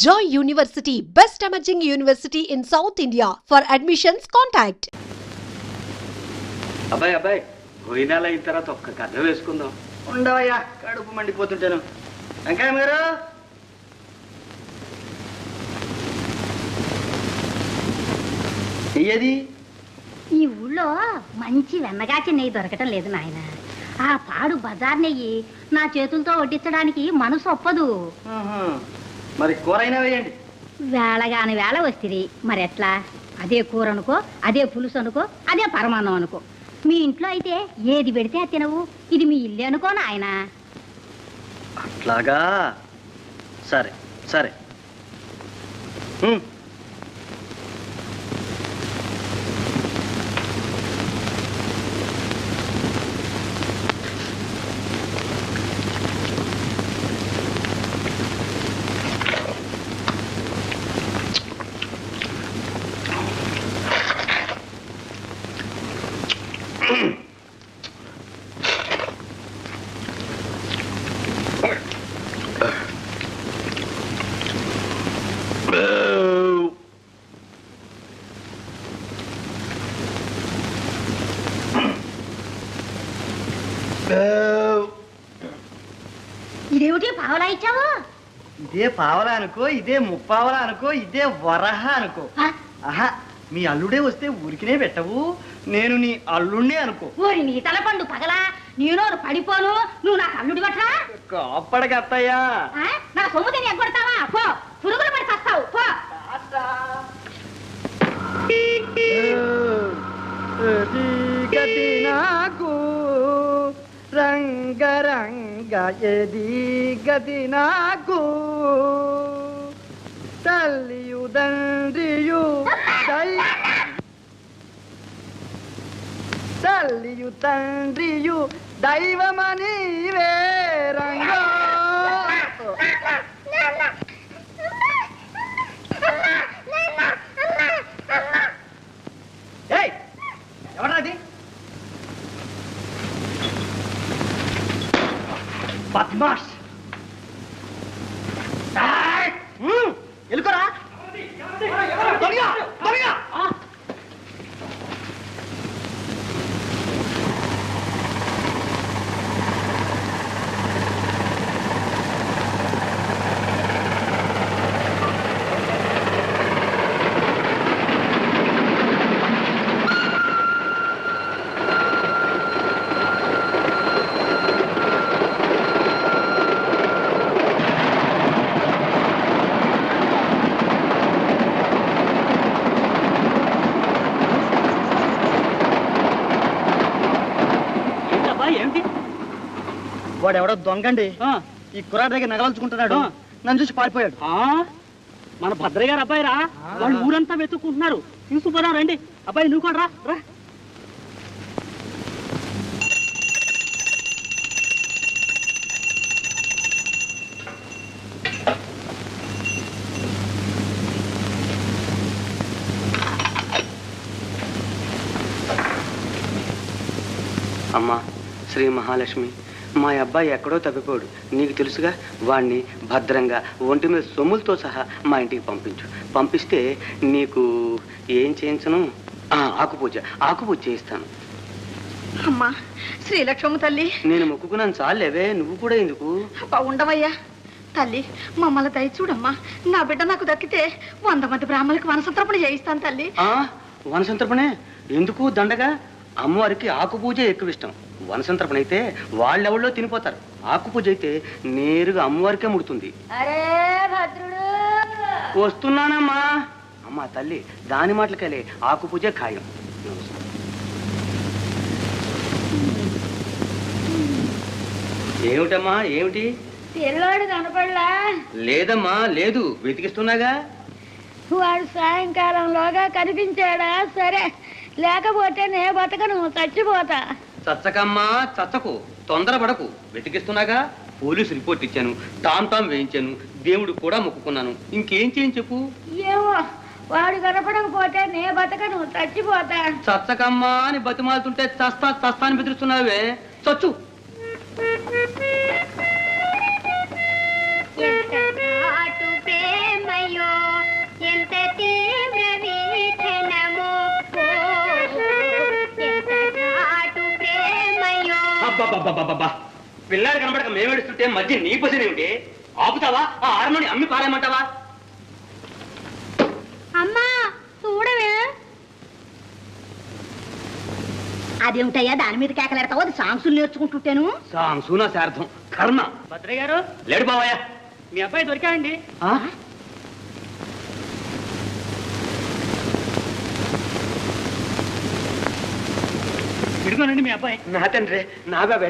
Joy University, best emerging university in South India. For admissions, contact. అబ్బాయి అబ్బాయి భోజనాలు అయిన తర్వాత ఒక్క కథ వేసుకుందాం. ఉండవయ్యా కడుపు మండిపోతుంటాను. వెంకయ్య గారు? ఏది? ఈ ఊళ్ళో మంచి వెన్నగాచి నెయ్యి దొరకటం లేదు నాయన. ఆ పాడు బజార్ నెయ్యి నా చేతులతో వడ్డించడానికి మనసు ఒప్పదు. మరి కూర అయినా వేయండి. వేళగాని వేళ వస్తుంది మరి ఎట్లా? అదే కూర అనుకో అదే పులుసు అనుకో అదే పరమాన్నం అనుకో. మీ ఇంట్లో అయితే ఏది పెడితే అది తినవు. ఇది మీ ఇల్లు అనుకో నాయన. అట్లాగా? సరే సరే. పావలా ఇచ్చావు? ఇదే పావలా అనుకో ఇదే ముప్పావలా అనుకో ఇదే వరహ అనుకో. ఆహా మీ అల్లుడే వస్తే ఊరికినే పెట్టవు నేను నీ అల్లుడినే అనుకో. ఓరి నీ తలపండు పగలా నేను పడిపోను నువ్వు నాకు అల్లుడి అప్పటికత్తయ్యా ఆ, నా సొమ్ము తిని ఎగ్గొడతావా? పో పురుగులు పడి చస్తావు పో. గది ఏది ఎది గది నాకు? తల్లియు తండ్రియు తల్లియు తండ్రియు దైవమని వేరంగో. ఏయ్ ఎవరది బద్మాష్. ఎలుకరా త్వరగా, త్వరగా! ఏమిటి వాడు ఎవడో దొంగండి. ఆ, ఈ కుర్రాడి దగ్గర నగలంచుకుంటున్నాడు. నన్ను చూసి పారిపోయాడు. ఆ, మన భద్రయ్య గారు అబ్బాయి రా వాళ్ళు ఊరంతా వెతుక్కుంటున్నారు. తీసుకుపోదాం రండి. అబ్బాయి నువ్వు కూడా రా. రా. అమ్మా శ్రీ మహాలక్ష్మి. మా అబ్బాయి ఎక్కడో తప్పిపోడు నీకు తెలుసుగా వాణ్ణి భద్రంగా ఒంటి మీద సొమ్ములతో సహా మా ఇంటికి పంపించు. పంపిస్తే నీకు ఏం చేయించను? ఆ, ఆకుపూజ. ఆకుపూజ చేయిస్తాను. అమ్మా శ్రీలక్ష్మమ్మ తల్లి. నేను మొక్కుకున్నాను చాలేవే నువ్వు కూడా ఎందుకు? ఉండవయ్యా. తల్లి మమ్మల్ని దయ చూడమ్మా. నా బిడ్డ నాకు దక్కితే వంద మంది బ్రాహ్మణులకు వనసంతర్పణ చేయిస్తాను తల్లి. ఆ వనసంతర్పణే? ఎందుకు దండగా? అమ్మవారికి ఆకుపూజ ఎక్కువ ఇష్టం వనసంతర్పణ అయితే వాళ్ళెవళ్ళో తినిపోతారు. ఆకుపూజ అయితే నేరుగా అమ్మవారికే ముడుతుంది. అరే భద్రుడు! వస్తున్నానమ్మా! అమ్మా తల్లి దాని మాటలకెళ్ళి ఆకుపూజ ఖాయం. ఏమిటమ్మా ఏమిటి? పిల్లోడు కనపడలా? లేదమ్మా లేదు. వెతికిస్తున్నాగా? వాడు సాయంకాలంలోగా కనిపించాడా? సరే లేకపోతే నే బతకను చచ్చిపోతా. చచ్చకమ్మా చచ్చకు. తొందరపడకు. వెతికిస్తున్నాగా? పోలీసు రిపోర్ట్ ఇచ్చాను. తాంతాం వేయించాను. దేవుడు కూడా మొక్కుకున్నాను. ఇంకేం చేయని చెప్పు? ఏమో వాడు కనపడకపోతే నే బతకను చచ్చిపోతా. చచ్చకమ్మా అని బతిమాలుతుంటే చస్తా చస్తా అని బెదిరిస్తున్నావే. చచ్చు. ఎంత ఎంత తీవ్రమే. అబ్బబ్బబ్బబ్బబ్బా పిల్లాడు కనబడక మేము ఏడుస్తుంటే మధ్య నీ పొజిషన్ ఏమిటి? ఆపుతావా? ఆ ఆరమని అమ్మి పారేయమంటావా? అమ్మా చూడవే. అదేమిటయ్యా దాని మీద కేకలెడతావు అది సాంగ్సులు నేర్చుకుంటుంటేను. సాంసూనా శార్థం కర్మ. భద్రయ్య గారు? లేడు బావయ్య. మీ అబ్బాయి దొరికాయండి ఇడుకోనండి మీ అబ్బాయి. నా తండ్రి నా బాబే.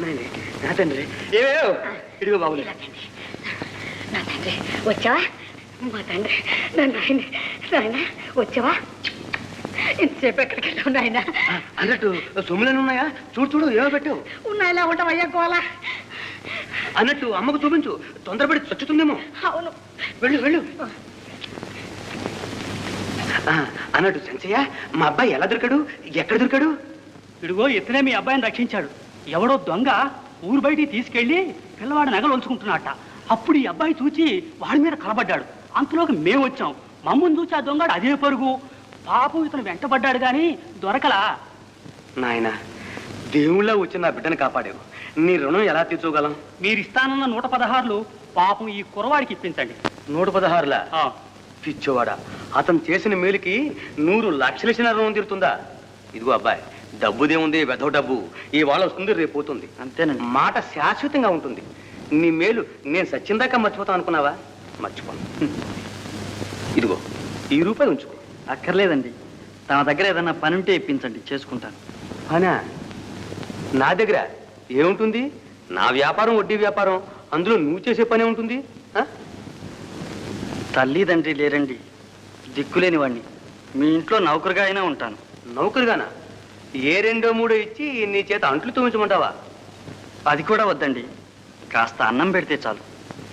నాయనే, నా తండ్రి. ఏవేవో ఇదిగో బాబులే. నా తండ్రి వచ్చావా? మా తండ్రి నా నాయన నాయన వచ్చావా? ఇంతసేపు ఎక్కడికి వెళ్ళావు నాయన? అన్నట్టు సొమ్ములను ఉన్నాయా? చూడు చూడు ఏమో పెట్టావు. ఉన్నాయిలా ఉంటావయ్యా గోలా అన్నట్టు అమ్మకు చూపించు. తొందరపడి చచ్చుతుందేమో. అవును. వెళ్ళు వెళ్ళు. ఆ, అన్నట్టు సంచయ్య మా అబ్బాయి ఎలా దొరికాడు? ఎక్కడ దొరికాడు? ఇడుగో ఇతనే మీ అబ్బాయిని రక్షించాడు. ఎవడో దొంగ ఊరు బయటికి తీసుకెళ్ళి పిల్లవాడి నగలు ఉంచుకుంటున్నట్ట అప్పుడు ఈ అబ్బాయి చూచి వాడి మీద కలబడ్డాడు. అంతలోకి మేము వచ్చాం. మమ్మల్ని చూసి ఆ దొంగడు అదే పరుగు. పాపం ఇతను వెంటబడ్డాడు గాని దొరకలా. నాయన దేవుళ్ళ వచ్చి నా బిడ్డను కాపాడావు. నీ రుణం ఎలా తీర్చుకోగలం? మీరు ఇస్తానన్న నూట పదహారులు పాపం ఈ కురవాడికి ఇప్పించండి. నూట పదహారులా? పిచ్చోవాడా? అతను చేసిన మేలుకి నూరు లక్షల రుణం తీరుతుందా? ఇదిగో అబ్బాయి డబ్బుదేముంది వెధవ డబ్బు. ఈ వాళ్ళ వస్తుంది రేపు పోతుంది. అంతేనండి. మాట శాశ్వతంగా ఉంటుంది. నీ మేలు నేను సచ్చిందాకా మర్చిపోతాను అనుకున్నావా? మర్చిపోను. ఇదిగో ఈ రూపాయి ఉంచుకో. అక్కర్లేదండి. తన దగ్గర ఏదైనా పని ఉంటే ఇప్పించండి చేసుకుంటాను. అనా నా దగ్గర ఏముంటుంది? నా వ్యాపారం వడ్డీ వ్యాపారం. అందులో నువ్వు చేసే పని ఉంటుంది? తల్లి తండ్రి లేరండి. దిక్కులేని వాడిని మీ ఇంట్లో నౌకరుగా అయినా ఉంటాను. నౌకరుగానా? ఏ రెండో మూడో ఇచ్చి నీ చేత అంట్లు తోమించమంటావా? అది కూడా వద్దండి. కాస్త అన్నం పెడితే చాలు.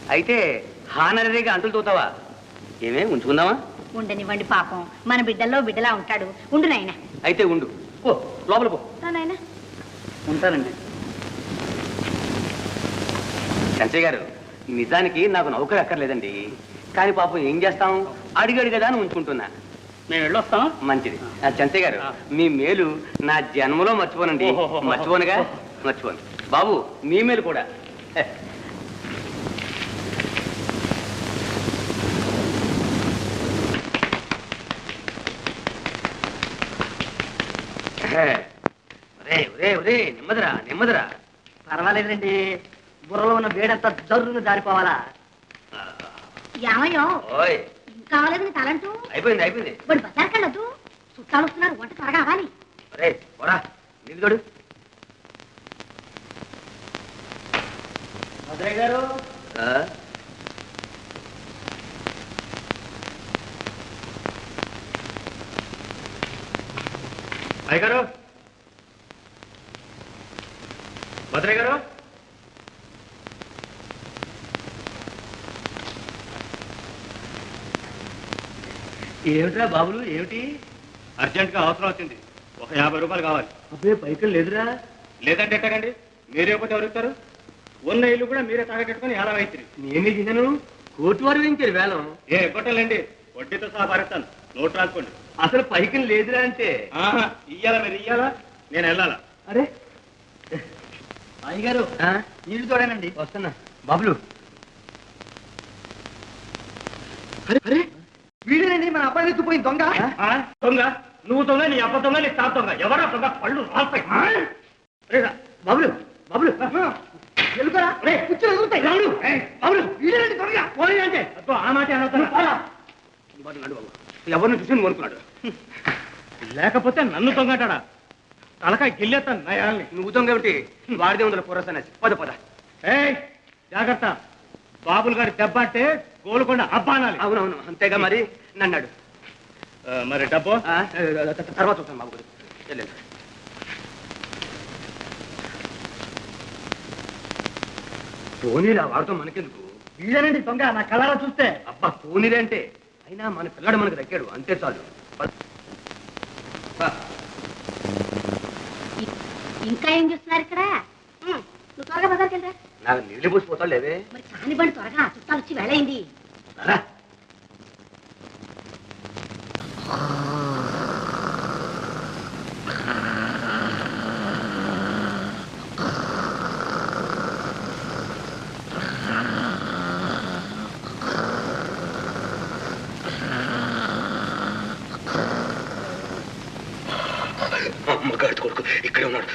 అయితే హానరీగా అంటులు తోతావా? ఏమే ఉంచుకుందామా? ఉండనివ్వండి పాపం. మన బిడ్డల్లో బిడ్డలా ఉంటాడు. ఉండు నాయన. అయితే ఉండు. పో లోపల పో. నాయన. ఉంటానండి. సంచయ్ గారు నిజానికి నాకు నౌకరు అక్కర్లేదండి. కానీ పాపం ఏం చేస్తాం? అడిగాడు కదా అని ఉంచుకుంటున్నా. మేము వెళ్ళొస్తాం మంచిది. ఆ, చంచయ్య గారు. మీ మేలు నా జన్మలో మర్చిపోనండి. మర్చిపోనుగా? మర్చిపోను. బాబు మీ మేలు కూడా. నెమ్మదిరా నెమ్మదిరా. పర్వాలేదండి బుర్రలో ఉన్న వేడంతా జరును జారిపోవాలా? ఏమయ్యో? కావాలేదు నీ తలంటూ. అయిపోయింది అయిపోయింది. వాడు బజార్కి వెళ్ళొద్దు. చుట్టాలు వస్తున్నారు వంట త్వరగా అవ్వాలి. పోరా. భద్రయ్య గారు. ఆ? అయ్యగారు. భద్రయ్య గారు. ఏమిట్రా బాబులు ఏమిటి? అర్జెంట్గా అవసరం వచ్చింది. ఒక యాభై రూపాయలు కావాలి. అబ్బే పైకం లేదురా. లేదంటే ఎట్టకండి? మీరే పోతే ఎవరుతారు ఉన్న ఇల్లు కూడా మీరే తాగట్టుకొని ఎలా అవుతుంది నేనే చేశాను? కోర్టు వారు వేయించారు వేలం. ఏ కొట్టలేండి వడ్డీతో సహా భరిస్తాను నోట్ రాసుకోండి. అసలు పైకం లేదురా అంటే. ఆహా ఇయ్యాలా మీరు? ఇయ్యాలా? నేను వెళ్ళాలా? అరే. అయ్యగారు? నీళ్ళు తోడానండి. వస్తున్నా. బాబులు. అరే అరే. వీడేనండి మన అబ్బాయి ఎత్తుపోయింది దొంగ? దొంగ? నువ్వు దొంగ నీ అబ్బ దొంగ నీ తాత దొంగ. ఎవరా దొంగ పళ్ళు రాస్తాయి. బాబులు బాబులు. ఎలుకరా? రే. కుర్చీలు ఎగురుతాయి రాముడు, ఏయ్, రాముడు. వీడేనండి దొంగ? పోనీ అంటే. ఆ మాట ఎవరిని చూసి కోరుకున్నాడు లేకపోతే నన్ను దొంగటాడా తలకాయ గిల్లేస్తాను నయాల్ని. నువ్వు దొంగ ఏమిటి? వాడిదే ఉందల పురసనేసి పద పద. ఏయ్ జాగ్రత్త. బాబులు గారి దెబ్బ అంటే గోలుకొండ అబ్బానాలి. అవునవును అంతేగా మరి? నన్నాడు. మరి డబ్బు? తర్వాత చూస్తాను బాబు వెళ్ళండి. పోనీరా వాడితో మనకెందుకు? వీడేనండి దొంగ నా కళ్ళారా చూస్తే. అబ్బా పోనీరే అంటే. అయినా మన పిల్లాడు మనకు దక్కాడు అంతే చాలు. ఇంకా ఏం చేస్తున్నారు ఇక్కడ? నువ్వు త్వరగా బజార్కి నాకు నీళ్ళు పోసిపోతాడు లేవే. మరి కానివ్వండి త్వరగా చుట్టాలు వచ్చి వేళయింది అమ్మగారి కొడుకు ఇక్కడే ఉన్నాడు.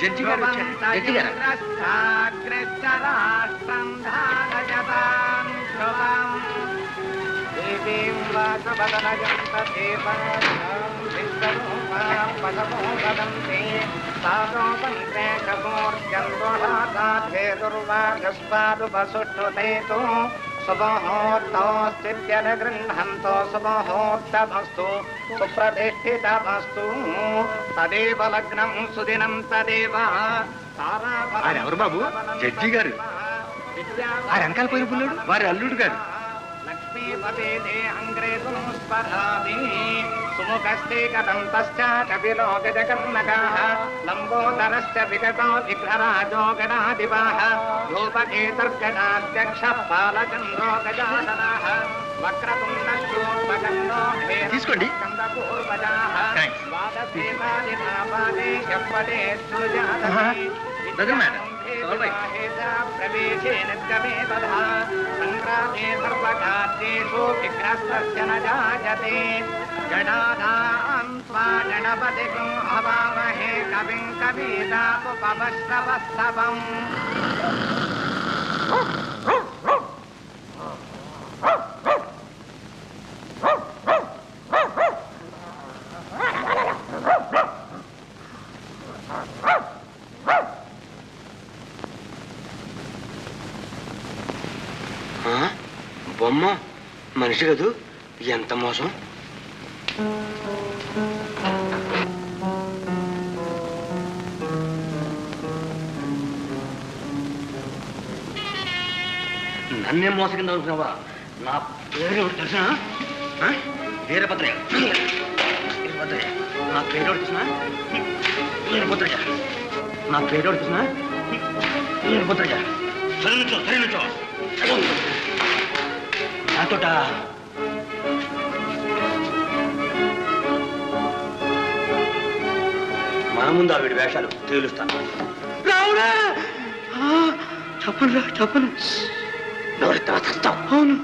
జడ్జి గారు వచ్చారు. జడ్జి గారు. సుముహూర్తోస్థిత్యనుగృహంతో సుముహూర్తమస్తు సుప్రతిష్ఠితమస్తు తదేవ లగ్నం సుదినం తదేవ ఆయన ఎవరు బాబు? జడ్జి గారు. ఆ వెనకాల పోయిన పుల్లుడు వారి అల్లుడు గారు లక్ష్మీపతే అంగ్రేసు సుముఖస్తే కథం తశ్చాకపిలో గజకర్ణకాः లంబోదరశ్చ విగతో విఘ్నరాజో గణాధిపాः ధూపకేతుర్గణాధ్యక్ష పాలచంద్రో గజాననः వక్రతుండూర్వగన్నో తీసుకోండి. All right. ప్రవేశే నిర్గమే తథా సంగ్రామే సర్వకార్యేషు విఘ్నస్తస్య న జాయతే జడాధాం స్వా గణపతికం హవామహే కవిం కవీనాపుపవశ్రవస్తవం బొమ్మ? మనిషి కదూ? ఎంత మోసం? నన్నేం మోసగింది అనుకున్నావా? నా పేరు ఎవరు తెలుసా? వీరభద్రయ్య. వీరభద్రయ్య. నా పేరు ఎవరు తెలుసా? వీరభద్రయ్య. నా పేరు ఎవరు తెలుసా? వీరభద్రయ్య. సరే నుంచో సరే నుంచో. నాతోట మన ముందు ఆవిడ వేషాలు తేలుస్తాను. రావురా! చెప్పను చెప్పను ఎవరితో చస్తావు అవును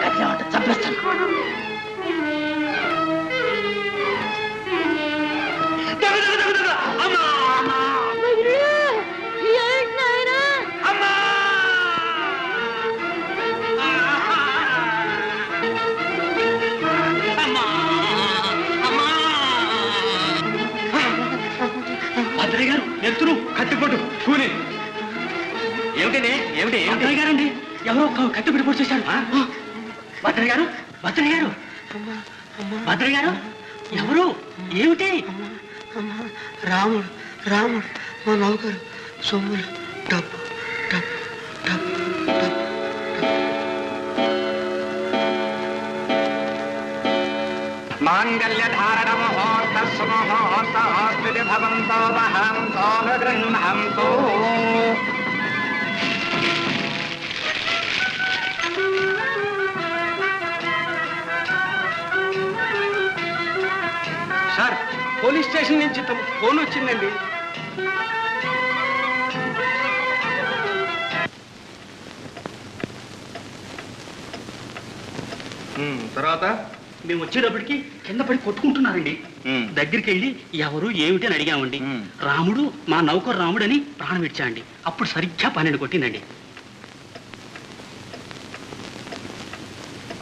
కట్టినామంటే చంపేస్తాను భద్రయ్య గారు ఎత్తురు ఏమిటండి ఏమిటి గారండి ఎవరో పెట్టి పొడి చేశారు భద్రయ్య గారు భద్రయ్య గారు. భద్రయ్య గారు ఎవరు? ఏమిటి? రాముడు రాముడు మా నౌకరు సొమ్ములు డబ్బు డబ్బు డబ్బు డబ్బు మాంగళ్యధారణ ముహూర్త సుముహూర్త భవంతో వహంతో గృహంతో పోలీస్ స్టేషన్ నుంచి తమ ఫోన్ వచ్చిందండి. తర్వాత? మేము వచ్చేటప్పటికి కింద పడి కొట్టుకుంటున్నారండి. దగ్గరికి వెళ్ళి ఎవరు ఏమిటి అని అడిగామండి. రాముడు మా నౌకరు రాముడని ప్రాణం ఇచ్చాండి అప్పుడు సరిగ్గా పన్నెండు కొట్టిందండి.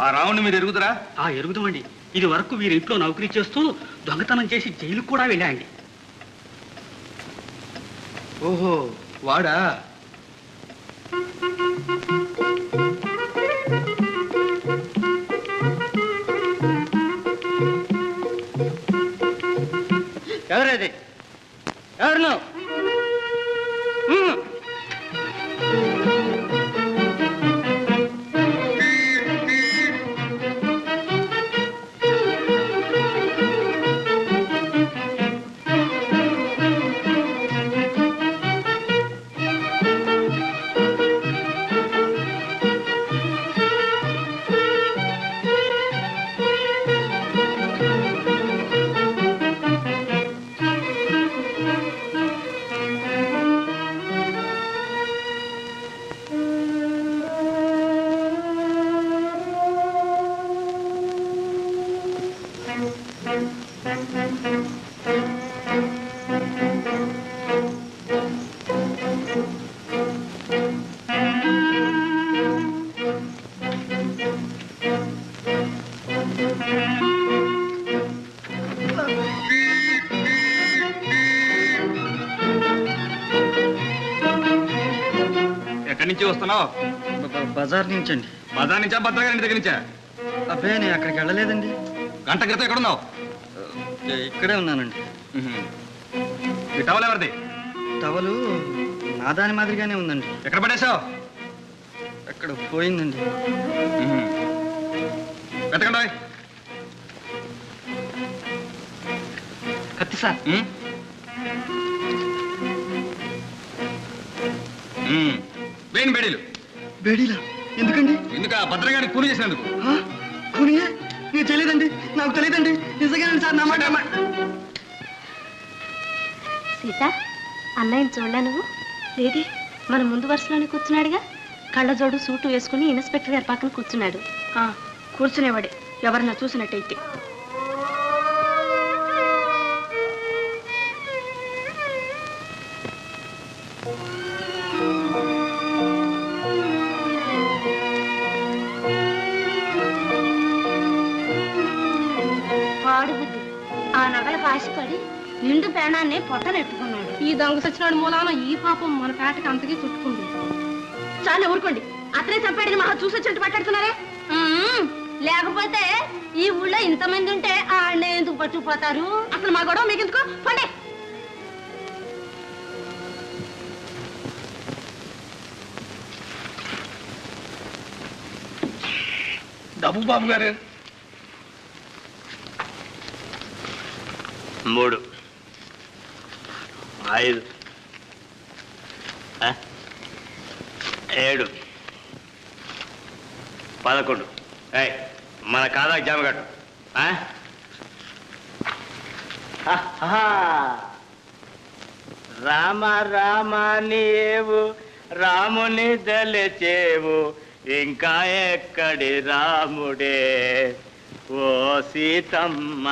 ఆ రావుని మీరు ఎరుగుదరా? ఆ ఎరుగుదామండి. ఇది వరకు వీరి ఇంట్లో నౌకరీ చేస్తూ దొంగతనం చేసి జైలు కూడా వెళ్ళాయండి. ఓహో వాడా? ఎవరది? ఎవరు ఎక్కడి నుంచి వస్తున్నావు? బ- బజార్ నుంచి అండి బజార్ నుంచా భద్రగారి దగ్గర నుంచా? అబ్బే నేను అక్కడికి వెళ్ళలేదండి. గంట క్రితం ఎక్కడున్నావు? ఇక్కడే ఉన్నానండి. ఈ టవల్ ఎవరిది? టవలు నా దాని మాదిరిగానే ఉందండి. ఎక్కడ పడేశావు? అక్కడ పోయిందండి. వెతకండి. కత్తి సార్. వేయండి బేడీలు. బేడీలా? ఎందుకండి? ఎందుక భద్రగాడికి కూలి చేసినందుకు? ఆ? కూనియే తెలియదండి నాకు తెలియదండి నిజంగానండి సార్ నా మాట సీత అన్నయ్యని చూడలే నువ్వు? లేది మన ముందు వరుసలోనే కూర్చున్నాడుగా? కళ్ళజోడు సూటు వేసుకుని ఇన్స్పెక్టర్ గారి పక్కన కూర్చున్నాడు. కూర్చునేవాడే. ఎవరన్నా చూసినట్టయితే. ప్రాణాన్ని పొట్టనెట్టుకున్నాడు ఈ దొంగ సచ్చినాడు మూలాన ఈ పాపం మన పేటకి అంతకీ చుట్టుకుంది చాలు ఊరుకోండి. అతనే చంపాడని మహా చూసొచ్చినట్టు మాట్లాడుతున్నారే? మ్మ్. లేకపోతే ఈ ఊళ్ళో ఇంతమంది ఉంటే ఆడనే ఎందుకు పట్టుకుపోతారు అసలు మా గొడవ మీకు ఎందుకు పండే. డబ్బు బాబు గారు. మూడు. ఐదు. ఆ? ఏడు. పదకొండు. ఏయ్ మన ఖాతాకి జమ కట్టు ఆహా. రామ రామ నీవు రాముని దలచేవు ఇంకా ఎక్కడి రాముడే? ఓ సీతమ్మ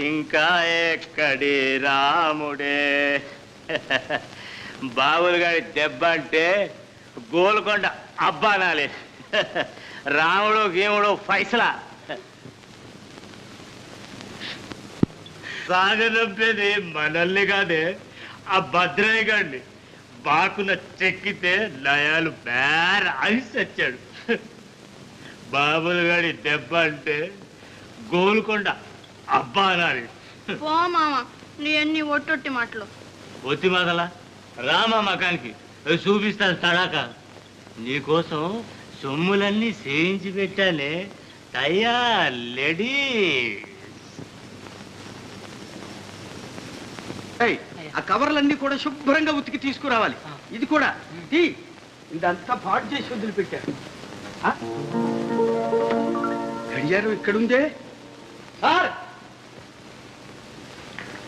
ఇంకా ఎక్కడి రాముడే? బాబులు గారి దెబ్బ అంటే గోల్కొండ అబ్బానాలి. రాముడు గీముడు ఫైసలా. సాగనంపేది మనల్ని కాదే ఆ భద్రయ్య గారిని. బాకున చెక్కితే లయాలు బేర ఐస్ వచ్చాడు బాబులు గారి దెబ్బ అంటే గోల్కొండ అబ్బా అనాలి పో మామ నీ అన్ని ఒట్టొట్టి మాటలు. ఒత్తి మొదల రామా మకానికి చూపిస్తాను తడాక. నీకోసం సొమ్ములన్నీ సేయించి పెట్టానే తయ్యా లెడీ. ఆ కవర్లన్నీ కూడా శుభ్రంగా ఉతికి తీసుకురావాలి. ఇది కూడా. తీ. ఇదంతా పాడు చేసి వదిలిపెట్టారు. ఆ? గడియారం ఇక్కడుందే? సార్!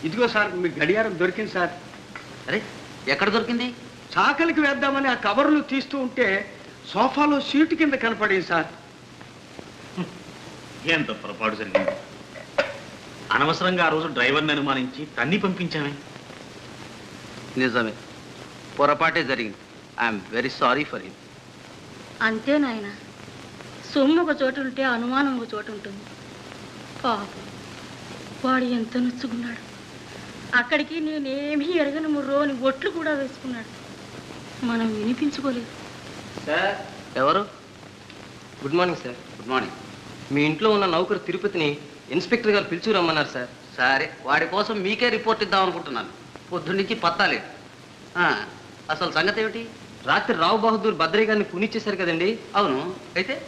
ఇదిగో సార్ మీ గడియారం దొరికింది సార్. అరే ఎక్కడ దొరికింది? చాకలికి వేద్దామని ఆ కవర్లు తీస్తూ ఉంటే సోఫాలో సీటు కింద కనపడింది సార్. ఎంత పొరపాటు జరిగింది? అనవసరంగా ఆ రోజు డ్రైవర్ని అనుమానించి తన్ని పంపించామే. నిజమే. పొరపాటే జరిగింది. I'm very sorry for him అంతే నాయన. సొమ్ము ఒక చోటు ఉంటే అనుమానం ఒక చోటు ఉంటుంది. పాపం వాడు ఎంత నొచ్చుకున్నాడు. అక్కడికి నేనేమీ ఎరగని ముర్రోని ఒట్లు కూడా వేసుకున్నాడు. మనం వినిపించుకోలేదు. సార్. ఎవరు? Good morning sir. Good morning. మీ ఇంట్లో ఉన్న నౌకరు తిరుపతిని ఇన్స్పెక్టర్ గారు పిలుచురమ్మన్నారు సార్. సరే వాడి కోసం మీకే రిపోర్ట్ ఇద్దాం అనుకుంటున్నాను. పొద్దున్నుంచి పత్తాలేదు ఆ, అసలు సంగతి ఏమిటి? రాత్రి రావు బహదూర్ భద్రయ్య గారిని కూనిచ్చేశారు కదండి? అవును. అయితే?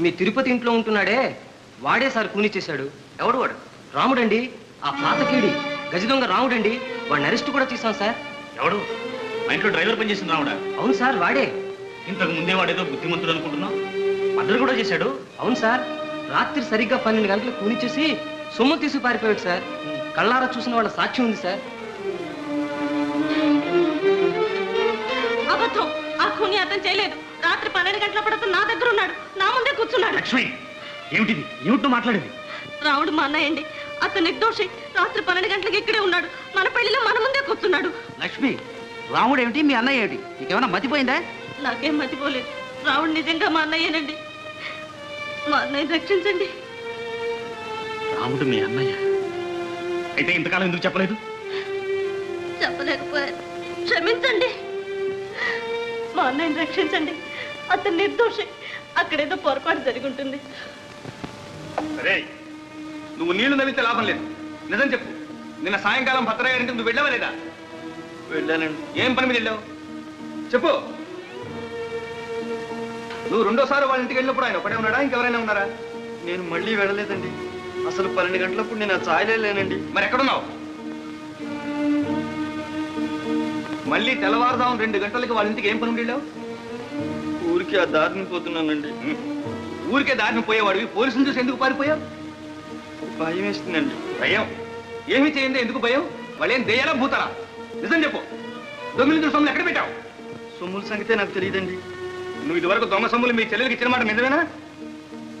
మీ తిరుపతి ఇంట్లో ఉంటున్నాడే వాడే సార్ కూనిచ్చేశాడు. ఎవడు వాడు? రాముడండి ఆ పాతకీడి గజ దొంగ రాముడండి. వాడిని అరెస్ట్ కూడా చేశాం సార్. ఎవడు? మా ఇంట్లో డ్రైవర్ పనిచేసింది రావుడా అవును సార్ వాడే. ఇంతకు ముందే వాడేదో బుద్ధిమంతుడు అనుకుంటున్నావు? మద్దతు కూడా చేశాడు? అవును సార్. రాత్రి సరిగ్గా పన్నెండు గంటలకు కూనిచ్చేసి సొమ్ము తీసి పారిపోయాడు సార్. కళ్ళారా చూసిన వాళ్ళ సాక్ష్యం ఉంది సార్. అబద్ధం. ఆ అతను చేయలేదు. రాత్రి పన్నెండు గంటలప్పుడు అతను నా దగ్గర ఉన్నాడు. నా ముందే కూర్చున్నాడు. లక్ష్మి ఏమిటిది? ఏమిటో మాట్లాడేది? రావుడు మా అన్నయ్యండి అతను నిర్దోషి. రాత్రి పన్నెండు గంటలకు ఇక్కడే ఉన్నాడు. మన పెళ్ళిలో మన ముందే కూర్చున్నాడు. లక్ష్మి రాముడు ఏమిటి? మీ అన్నయ్య ఏమిటి? నీకేమైనా మతిపోయిందా? నాకేం మతిపోలేదు. రావుడు నిజంగా మా అన్నయ్యేనండి. మా అన్నయ్య రక్షించండి. రాముడు మీ అన్నయ్య. అయితే ఇంతకాలం ఎందుకు చెప్పలేదు? చెప్పలేకపోయారు క్షమించండి. మా అన్నయ్యని రక్షించండి. అతను నిర్దోషి. అక్కడేదో పొరపాటు జరిగి ఉంటుంది. నువ్వు నీళ్ళు నవ్వితే లాభం లేదు. నిజం చెప్పు. నిన్న సాయంకాలం భద్రయ్య గారింటికి నువ్వు వెళ్ళావా లేదా? వెళ్ళానండి. ఏం పని మీద వెళ్ళావు? చెప్పు. నువ్వు రెండోసారి వాళ్ళ ఇంటికి వెళ్ళినప్పుడు ఆయన ఒకటే ఉన్నాడా? ఇంకెవరైనా ఉన్నారా? నేను మళ్ళీ వెళ్ళలేదండి. అసలు పన్నెండు గంటలప్పుడు నేను ఆ ఛాయలే లేనండి. మరి ఎక్కడున్నావు? మళ్ళీ తెల్లవారుదాం రెండు గంటలకి వాళ్ళ ఇంటికి ఏం పని మీద వెళ్ళావు ఊరికి ఆ దారిని పోతున్నానండి. ఊరికే దారిని పోయేవాడివి? పోలీసులు చూసి ఎందుకు పారిపోయావు? భయం వేస్తుందండి. భయం? ఏమి చేయండి ఎందుకు భయం? వాళ్ళేం దెయ్యాలా భూతాలా? నిజం చెప్పు. దొంగలు సొమ్ములు ఎక్కడ పెట్టావు? సొమ్ముల సంగతే నాకు తెలియదండి. నువ్వు ఇదివరకు దొంగ సొమ్ములు మీ చెల్లెలకి ఇచ్చిన మాట నిజమేనా?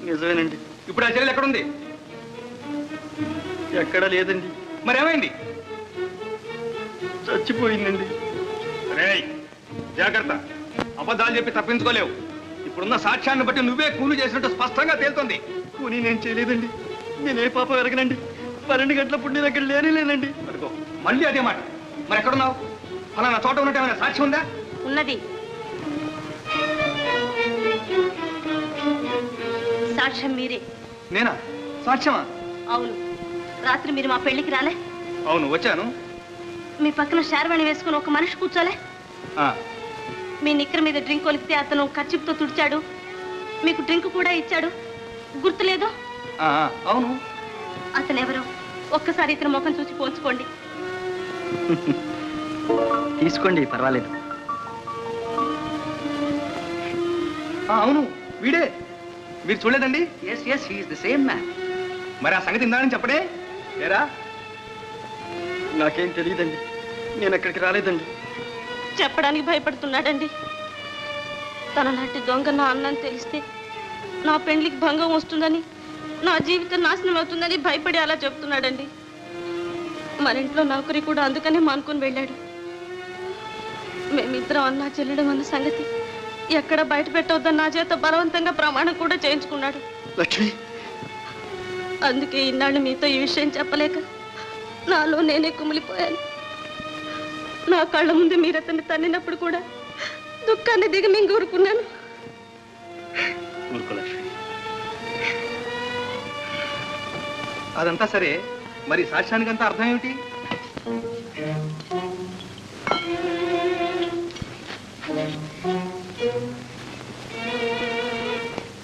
నిజమేనండి. ఇప్పుడు ఆ చెల్లెలు ఎక్కడుంది? ఎక్కడా లేదండి. మరి ఏమైంది చచ్చిపోయిందండి. రేయ్ జాగ్రత్త. అబద్ధాలు చెప్పి తప్పించుకోలేవు. ఇప్పుడున్న సాక్ష్యాన్ని బట్టి నువ్వే కూలి చేసినట్టు స్పష్టంగా తేలుతుంది. కూని నేను చేయలేదండి. నేనే పాపం ఎరగనండి? పన్నెండు గంటలప్పుడు నేను అక్కడ లేనే లేనండి. మళ్ళీ అదే మాట. మరి ఎక్కడున్నావు? ఫలానా చోట ఉన్నట్టు ఏమైనా సాక్ష్యం ఉందా? ఉన్నది. సాక్ష్యం మీరే. నేనా? సాక్ష్యమా? అవును. రాత్రి మీరు మా పెళ్ళికి రాలే? అవును వచ్చాను. మీ పక్కన శారవాణి వేసుకుని ఒక మనిషి కూర్చోలే? ఆ, మీ నిక్కర మీద డ్రింక్ కొలికితే అతను ఖర్చుతో తుడిచాడు. మీకు డ్రింక్ కూడా ఇచ్చాడు. గుర్తులేదు? అవును. అతను ఎవరో ఒక్కసారి ఇతని ముఖం చూసి పోల్చుకోండి. తీసుకోండి పర్వాలేదు. ఆ, అవును వీడే. మీరు చూడలేదండి? Yes yes he is the same man మరి ఆ సంగతి ఇందాని చెప్పడే? ఏరా? నాకేం తెలియదండి. నేను అక్కడికి రాలేదండి. చెప్పడానికి భయపడుతున్నాడండి. తన లాంటి దొంగ నా అన్నని తెలిస్తే నా పెండ్లికి భంగం వస్తుందని నా జీవితం నాశనం అవుతుందని భయపడి అలా చెప్తున్నాడండి. మన ఇంట్లో నౌకరి కూడా అందుకనే మానుకొని వెళ్ళాడు. మేమిద్దరం అన్నా చెల్లడం అన్న సంగతి ఎక్కడ బయట పెట్టవద్దని నా చేత బలవంతంగా ప్రమాణం కూడా చేయించుకున్నాడు. లక్ష్మి! అందుకే ఇన్నాళ్ళు మీతో ఈ విషయం చెప్పలేక నాలో నేనే కుమిలిపోయాను. నా కళ్ళ ముందు మీరు అతన్ని తన్నినప్పుడు కూడా దుఃఖాన్ని దిగి మింగూరుకున్నాను ఊరుకో అదంతా సరే. మరి సాక్ష్యానికంతా అర్థం ఏమిటి?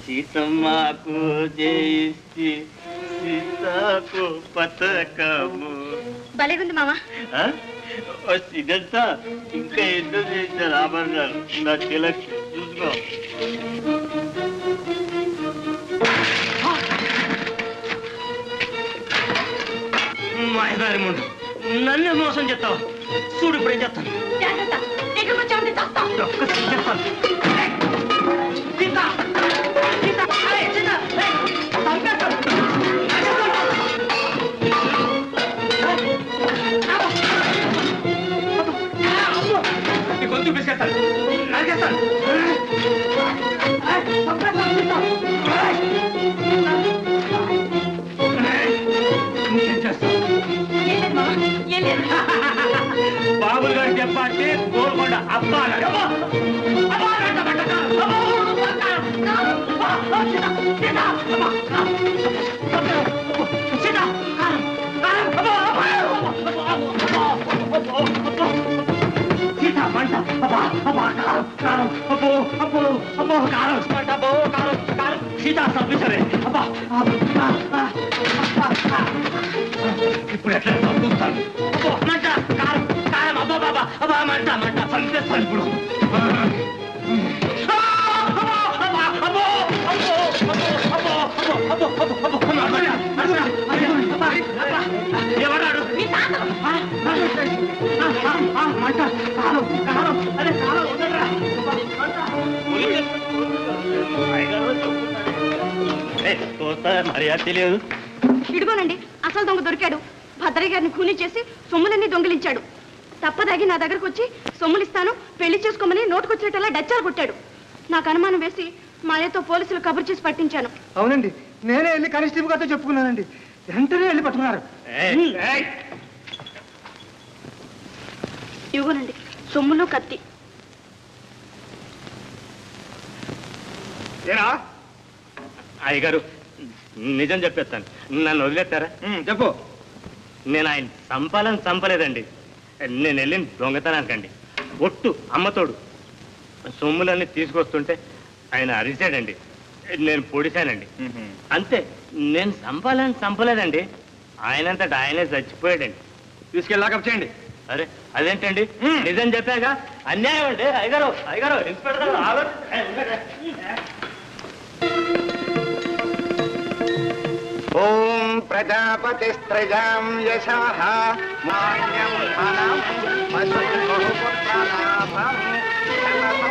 సీతమ్మకు జయిస్తే సీతకు పతకము. భలేగుంది మామ. ఇదంతా ఇంకా ఎన్నో చేశారు ఆభరణాలు నా తిలక్ చూసుకో. మాయదారి ముందు నన్నే మోసం చేస్తావు? చూడు ఇప్పుడు ఏం చేస్తాను. జాగ్రత్త. దగ్గరకు వచ్చామంటే చేస్తాను ఇప్పుడు ఎట్లా తప్పుతాను మర్యాద తెలియదు. ఇడుగోనండి అసలు దొంగ దొరికాడు. భద్రయ్య గారిని ఖూనీ చేసి సొమ్ములన్నీ దొంగిలించాడు. తప్పదాగి నా దగ్గరకు వచ్చి సొమ్ములు ఇస్తాను పెళ్ళి చేసుకోమని నోటుకొచ్చినట్టల్లా డచ్చాలు కొట్టాడు. నాకు అనుమానం వేసి మా అయ్యతో పోలీసులు కబురు చేసి పట్టించాను. అవునండి నేనే వెళ్ళి కానిస్టేబుల్ గారితో చెప్పుకున్నానండి. వెంటనే వెళ్ళి పట్టుకున్నారు. ఇవ్వనండి. సొమ్ములు కత్తి. ఏరా? అయ్యగారు నిజం చెప్పేస్తాను. నన్ను వదిలేస్తారా? చెప్పు. నేను ఆయన చంపాలని చంపలేదండి. నేను వెళ్ళిన దొంగతనానికండి. ఒట్టు అమ్మతోడు. సొమ్ములన్నీ తీసుకొస్తుంటే ఆయన అరిచాడండి. నేను పొడిశానండి అంతే నేను చంపాలని చంపలేదండి. ఆయనంతట ఆయనే చచ్చిపోయాడండి. తీసుకెళ్ళి లాకప్ చేయండి. అరే అదేంటండి? నిజం చెప్పాక అన్యాయం అండి అయ్యగారు అయ్యగారు ఇన్స్పెక్టర్ ఓం ప్రజాపతి స్త్రజాం యశః. మాన్యం బహుపుత్రలాభం